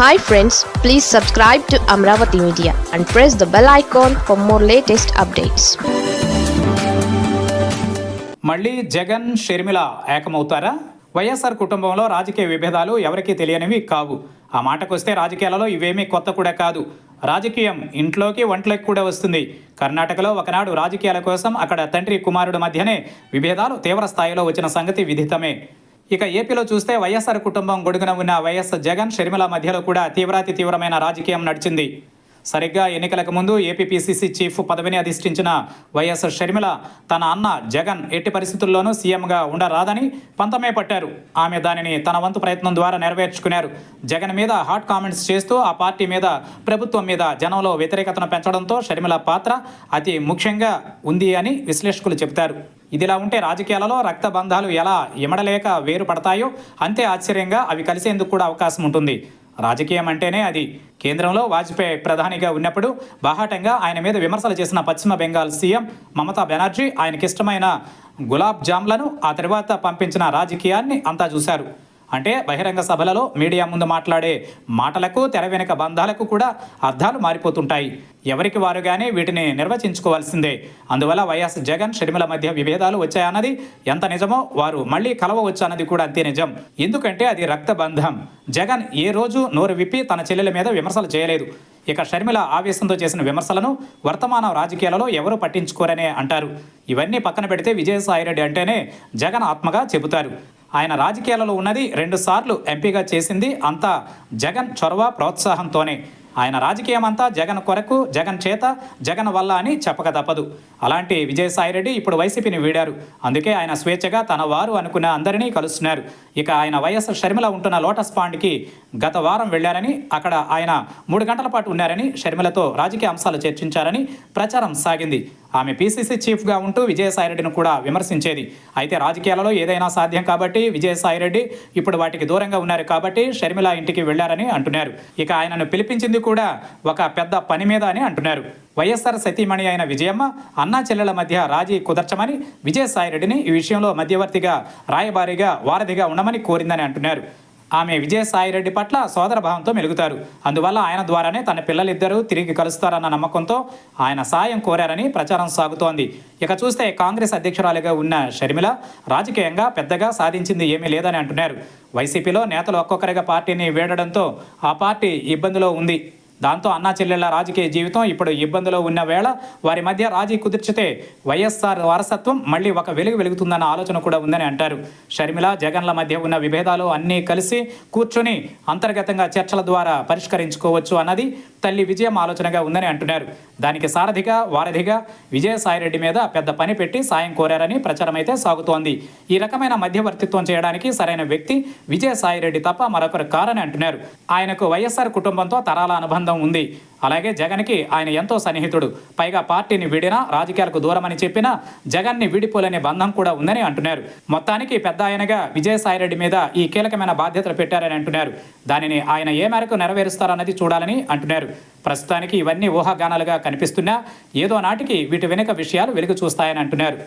Hi friends please subscribe to Amaravati media and press the bell icon for more latest updates మళ్ళీ జగన్ షర్మిల ఏకమవుతారా? వైఎస్ఆర్ కుటుంబంలో రాజకీయ విభేదాలు ఎవరికీ తెలియనివి కావు. ఆ మాటకొస్తే రాజకీయాలలో ఇవేమీ కొత్త కూడా కాదు. రాజకీయం ఇంట్లోకి వంటలోకి కూడా వస్తుంది. కర్ణాటకలో ఒకనాడు రాజకీయాల కోసం అక్కడ తండ్రి కుమారుడు మధ్యనే విభేదాలు తీవ్ర స్థాయిలో వచ్చిన సంగతి విదితమే. ఇక ఏపీలో చూస్తే వైఎస్ఆర్ కుటుంబం గొడుగున ఉన్న వైఎస్ జగన్ షర్మిల మధ్యలో కూడా తీవ్రాతి తీవ్రమైన రాజకీయం నడిచింది. సరిగ్గా ఎన్నికలకు ముందు ఏపీపీసీసీ చీఫ్ పదవిని అధిష్ఠించిన వైఎస్ షర్మిల తన అన్న జగన్ ఎట్టి పరిస్థితుల్లోనూ సీఎంగా ఉండరాదని పంతమే పట్టారు. ఆమె దానిని తన వంతు ప్రయత్నం ద్వారా నెరవేర్చుకున్నారు. జగన్ మీద హాట్ కామెంట్స్ చేస్తూ ఆ పార్టీ మీద ప్రభుత్వం మీద జనంలో వ్యతిరేకతను పెంచడంతో షర్మిల పాత్ర అతి ముఖ్యంగా ఉంది అని విశ్లేషకులు చెబుతారు. ఇదిలా ఉంటే రాజకీయాలలో రక్త బంధాలు ఎలా ఇమడలేక వేరు పడతాయో అంతే ఆశ్చర్యంగా అవి కలిసేందుకు కూడా అవకాశం ఉంటుంది. రాజకీయం అంటేనే అది. కేంద్రంలో వాజ్పేయి ప్రధానిగా ఉన్నప్పుడు బాహాటంగా ఆయన మీద విమర్శలు చేసిన పశ్చిమ బెంగాల్ సీఎం మమతా బెనర్జీ ఆయనకిష్టమైన గులాబ్ జామ్లను ఆ తర్వాత పంపించిన రాజకీయాన్ని అంతా చూశారు. అంటే బహిరంగ సభలలో మీడియా ముందు మాట్లాడే మాటలకు తెర వెనుక బంధాలకు కూడా అర్థాలు మారిపోతుంటాయి. ఎవరికి వారుగానే వీటిని నిర్వచించుకోవాల్సిందే. అందువల్ల వైఎస్ జగన్ షర్మిల మధ్య విభేదాలు వచ్చాయన్నది ఎంత నిజమో వారు మళ్ళీ కలవవచ్చు అన్నది కూడా అంతే నిజం. ఎందుకంటే అది రక్త బంధం. జగన్ ఏ రోజు నోరు విప్పి తన చెల్లెల మీద విమర్శలు చేయలేదు. ఇక షర్మిల ఆవేశంతో చేసిన విమర్శలను వర్తమాన రాజకీయాలలో ఎవరు పట్టించుకోరనే అంటారు. ఇవన్నీ పక్కన పెడితే విజయసాయిరెడ్డి అంటేనే జగన్ ఆత్మగా చెబుతారు. ఆయన రాజకీయాలలో ఉన్నది రెండుసార్లు ఎంపీగా చేసింది అంతా జగన్ చొరవ ప్రోత్సాహంతోనే. ఆయన రాజకీయం అంతా జగన్ కొరకు జగన్ చేత జగన్ వల్ల అని చెప్పక తప్పదు. అలాంటి విజయసాయిరెడ్డి ఇప్పుడు వైసీపీని వీడారు. అందుకే ఆయన స్వేచ్ఛగా తన వారు అనుకున్న అందరినీ కలుస్తున్నారు. ఇక ఆయన వైఎస్ షర్మిల ఉంటున్న లోటస్ పాండ్కి గత వారం వెళ్ళారని అక్కడ ఆయన మూడు గంటల పాటు ఉన్నారని షర్మిలతో రాజకీయ అంశాలు చర్చించారని ప్రచారం సాగింది. ఆమె పీసీసీ చీఫ్గా ఉంటూ విజయసాయిరెడ్డిని కూడా విమర్శించేది. అయితే రాజకీయాలలో ఏదైనా సాధ్యం కాబట్టి విజయసాయిరెడ్డి ఇప్పుడు వాటికి దూరంగా ఉన్నారు కాబట్టి షర్మిల ఇంటికి వెళ్ళారని అంటున్నారు. ఇక ఆయనను పిలిపించింది కూడా ఒక పెద్ద పని మీద అని అంటున్నారు. వైఎస్ఆర్ సతీమణి అయిన విజయమ్మ అన్నా చెల్లెల మధ్య రాజీ కుదర్చమని విజయసాయిరెడ్డిని ఈ విషయంలో మధ్యవర్తిగా రాయబారిగా వారధిగా ఉండమని కోరిందని అంటున్నారు. ఆమె విజయసాయిరెడ్డి పట్ల సోదరభావంతో మెలుగుతారు. అందువల్ల ఆయన ద్వారానే తన పిల్లలిద్దరూ తిరిగి కలుస్తారన్న నమ్మకంతో ఆయన సాయం కోరారని ప్రచారం సాగుతోంది. ఇక చూస్తే కాంగ్రెస్ అధ్యక్షురాలిగా ఉన్న షర్మిల రాజకీయంగా పెద్దగా సాధించింది ఏమీ లేదని అంటున్నారు. వైసీపీలో నేతలు ఒక్కొక్కరిగా పార్టీని వీడడంతో ఆ పార్టీ ఇబ్బందిలో ఉంది. దాంతో అన్నా చెల్లెళ్ళ రాజకీయ జీవితం ఇప్పుడు ఇబ్బందిలో ఉన్న వేళ వారి మధ్య రాజీ కుదిర్చితే వైఎస్ఆర్ వారసత్వం మళ్ళీ ఒక వెలుగు వెలుగుతుందన్న ఆలోచన కూడా ఉందని అంటారు. షర్మిల జగన్ల మధ్య ఉన్న విభేదాలు అన్నీ కలిసి కూర్చొని అంతర్గతంగా చర్చల ద్వారా పరిష్కరించుకోవచ్చు అన్నది తల్లి విజయం ఆలోచనగా ఉందని అంటున్నారు. దానికి సారథిగా వారధిగా విజయసాయిరెడ్డి మీద పెద్ద పని పెట్టి సాయం కోరారని ప్రచారం అయితే సాగుతోంది. ఈ రకమైన మధ్యవర్తిత్వం చేయడానికి సరైన వ్యక్తి విజయసాయిరెడ్డి తప్ప మరొకరు కారని అంటున్నారు. ఆయనకు వైఎస్ఆర్ కుటుంబంతో తరాల అనుబంధం ఉంది. అలాగే జగన్కి ఆయన ఎంతో సన్నిహితుడు. పైగా పార్టీని విడినా రాజకీయాలకు దూరమని చెప్పినా జగన్ని విడిపోలేని బంధం కూడా ఉందని అంటున్నారు. మొత్తానికి పెద్ద ఆయనగా విజయసాయిరెడ్డి మీద ఈ కీలకమైన బాధ్యతలు పెట్టారని అంటున్నారు. దానిని ఆయన ఏ మేరకు నెరవేరుస్తారన్నది చూడాలని అంటున్నారు. ప్రస్తుతానికి ఇవన్నీ ఊహాగానాలుగా కనిపిస్తున్నా ఏదో నాటికి వీటి వెనుక విషయాలు వెలుగు చూస్తాయని అంటున్నారు.